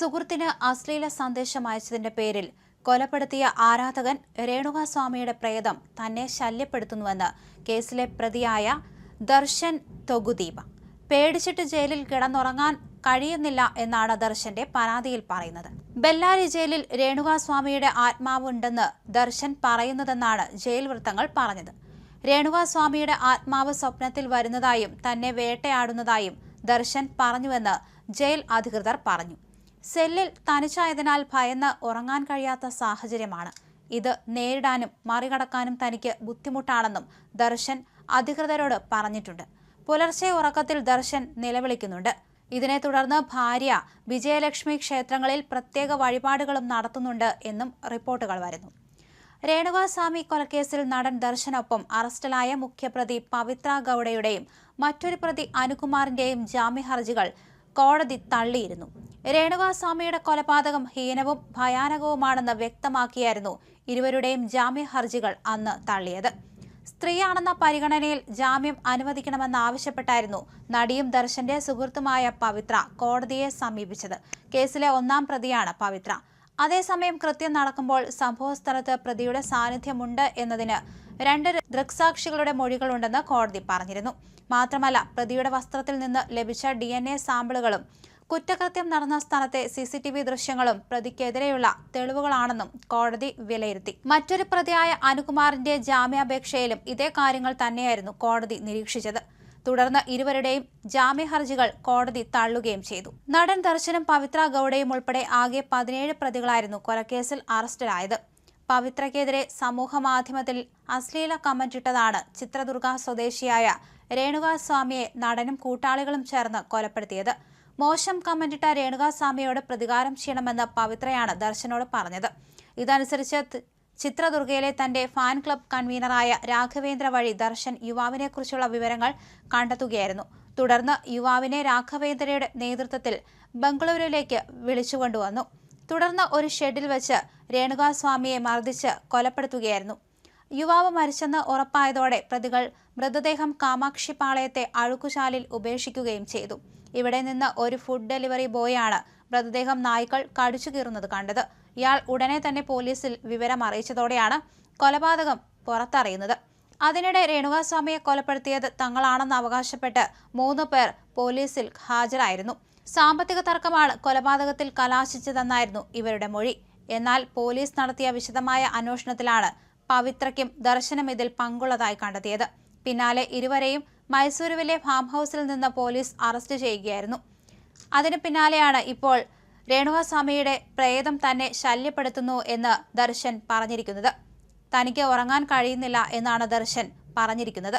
സുഹൃത്തിന് അശ്ലീല സന്ദേശം അയച്ചതിന്റെ പേരിൽ കൊലപ്പെടുത്തിയ ആരാധകൻ രേണുകാസ്വാമിയുടെ പ്രേതം തന്നെ ശല്യപ്പെടുത്തുന്നുവെന്ന് കേസിലെ പ്രതിയായ ദർശൻ തൊഗുദീപ. പേടിച്ചിട്ട് ജയിലിൽ കിടന്നുറങ്ങാൻ കഴിയുന്നില്ല എന്നാണ് ദർശന്റെ പരാതിയിൽ പറയുന്നത്. ബെല്ലാരി ജയിലിൽ രേണുകാസ്വാമിയുടെ ആത്മാവുണ്ടെന്ന് ദർശൻ പറയുന്നതെന്നാണ് ജയിൽ വൃത്തങ്ങൾ പറഞ്ഞത്. രേണുകാസ്വാമിയുടെ ആത്മാവ് സ്വപ്നത്തിൽ വരുന്നതായും തന്നെ വേട്ടയാടുന്നതായും ദർശൻ പറഞ്ഞുവെന്ന് ജയിൽ അധികൃതർ പറഞ്ഞു. സെല്ലിൽ തനിച്ചായതിനാൽ ഭയന്ന് ഉറങ്ങാൻ കഴിയാത്ത സാഹചര്യമാണ്. ഇത് നേരിടാനും മറികടക്കാനും തനിക്ക് ബുദ്ധിമുട്ടാണെന്നും ദർശൻ അധികൃതരോട് പറഞ്ഞിട്ടുണ്ട്. പുലർച്ചെ ഉറക്കത്തിൽ ദർശൻ നിലവിളിക്കുന്നുണ്ട്. ഇതിനെ തുടർന്ന് ഭാര്യ വിജയലക്ഷ്മി ക്ഷേത്രങ്ങളിൽ പ്രത്യേക വഴിപാടുകളും നടത്തുന്നുണ്ട് എന്നും റിപ്പോർട്ടുകൾ വരുന്നു. രേണുകാസ്വാമി കൊലക്കേസിൽ നടൻ ദർശനൊപ്പം അറസ്റ്റിലായ മുഖ്യപ്രതി പവിത്ര ഗൌഡയുടെയും മറ്റൊരു പ്രതി അനുകുമാറിന്റെയും ജാമ്യ ഹർജികൾ കോടതി തള്ളിയിരുന്നു. രേണുകാസ്വാമിയുടെ കൊലപാതകം ഹീനവും ഭയാനകവുമാണെന്ന് വ്യക്തമാക്കിയായിരുന്നു ഇരുവരുടെയും ജാമ്യ ഹർജികൾ അന്ന് തള്ളിയത്. സ്ത്രീയാണെന്ന പരിഗണനയിൽ ജാമ്യം അനുവദിക്കണമെന്നാവശ്യപ്പെട്ടായിരുന്നു നടിയും ദർശന്റെ സുഹൃത്തുമായ പവിത്ര കോടതിയെ സമീപിച്ചത്. കേസിലെ ഒന്നാം പ്രതിയാണ് പവിത്ര. അതേസമയം കൃത്യം നടക്കുമ്പോൾ സംഭവസ്ഥലത്ത് പ്രതിയുടെ സാന്നിധ്യമുണ്ട് എന്നതിന് രണ്ട് ദൃക്സാക്ഷികളുടെ മൊഴികളുണ്ടെന്ന് കോടതി പറഞ്ഞിരുന്നു. മാത്രമല്ല പ്രതിയുടെ വസ്ത്രത്തിൽ നിന്ന് ലഭിച്ച ഡി സാമ്പിളുകളും കുറ്റകൃത്യം നടന്ന സ്ഥലത്തെ സി സി ടി വി ദൃശ്യങ്ങളും പ്രതിക്കെതിരെയുള്ള തെളിവുകളാണെന്നും കോടതി വിലയിരുത്തി. മറ്റൊരു പ്രതിയായ അനുകുമാറിന്റെ ജാമ്യാപേക്ഷയിലും ഇതേ കാര്യങ്ങൾ തന്നെയായിരുന്നു കോടതി നിരീക്ഷിച്ചത്. തുടർന്ന് ഇരുവരുടെയും ജാമ്യ ഹർജികൾ കോടതി തള്ളുകയും ചെയ്തു. നടൻ ദർശനം പവിത്ര ഗൌഡയും ഉൾപ്പെടെ ആകെ പതിനേഴ് പ്രതികളായിരുന്നു കൊലക്കേസിൽ അറസ്റ്റിലായത്. പവിത്രയ്ക്കെതിരെ സമൂഹ മാധ്യമത്തിൽ അശ്ലീല കമന്റ് കമന്റിട്ടതാണ് ചിത്രദുർഗ സ്വദേശിയായ രേണുകാസ്വാമിയെ നടനും കൂട്ടാളികളും ചേർന്ന് കൊലപ്പെടുത്തിയത്. മോശം കമന്റിട്ട രേണുകാസ്വാമിയോട് പ്രതികാരം ചെയ്യണമെന്ന് പവിത്രയാണ് ദർശനോട് പറഞ്ഞത്. ഇതനുസരിച്ച് ചിത്രദുർഗയിലെ തന്റെ ഫാൻ ക്ലബ് കൺവീനറായ രാഘവേന്ദ്ര വഴി ദർശൻ യുവാവിനെക്കുറിച്ചുള്ള വിവരങ്ങൾ കണ്ടെത്തുകയായിരുന്നു. തുടർന്ന് യുവാവിനെ രാഘവേന്ദ്രയുടെ നേതൃത്വത്തിൽ ബംഗളൂരുവിലേക്ക് വിളിച്ചുകൊണ്ടുവന്നു തുടർന്ന് ഒരു ഷെഡിൽ വെച്ച് രേണുകാസ്വാമിയെ മർദ്ദിച്ച് കൊലപ്പെടുത്തുകയായിരുന്നു. യുവാവ് മരിച്ചെന്ന് ഉറപ്പായതോടെ പ്രതികൾ മൃതദേഹം കാമാക്ഷി പാളയത്തെ അഴുക്കുശാലിൽ ഉപേക്ഷിക്കുകയും ചെയ്തു. ഇവിടെ നിന്ന് ഒരു ഫുഡ് ഡെലിവറി ബോയാണ് മൃതദേഹം നായ്ക്കൾ കടിച്ചു കീറുന്നത് കണ്ടത്. ഇയാൾ ഉടനെ തന്നെ പോലീസിൽ വിവരം അറിയിച്ചതോടെയാണ് കൊലപാതകം പുറത്തറിയുന്നത്. അതിനിടെ രേണുകാസ്വാമിയെ കൊലപ്പെടുത്തിയത് തങ്ങളാണെന്ന് അവകാശപ്പെട്ട് മൂന്ന് പേർ പോലീസിൽ ഹാജരായിരുന്നു. സാമ്പത്തിക തർക്കമാണ് കൊലപാതകത്തിൽ കലാശിച്ചതെന്നായിരുന്നു ഇവരുടെ മൊഴി. എന്നാൽ പോലീസ് നടത്തിയ വിശദമായ അന്വേഷണത്തിലാണ് പവിത്രയ്ക്കും ദർശനം ഇതിൽ പങ്കുള്ളതായി കണ്ടെത്തിയത്. പിന്നാലെ ഇരുവരെയും മൈസൂരുവിലെ ഫാം ഹൗസിൽ നിന്ന് പോലീസ് അറസ്റ്റ് ചെയ്യുകയായിരുന്നു. അതിനു പിന്നാലെയാണ് ഇപ്പോൾ രേണുകാസ്വാമിയുടെ പ്രേതം തന്നെ ശല്യപ്പെടുത്തുന്നു എന്ന് ദർശൻ പറഞ്ഞിരിക്കുന്നത്. തനിക്ക് ഉറങ്ങാൻ കഴിയുന്നില്ല എന്നാണ് ദർശൻ പറഞ്ഞിരിക്കുന്നത്.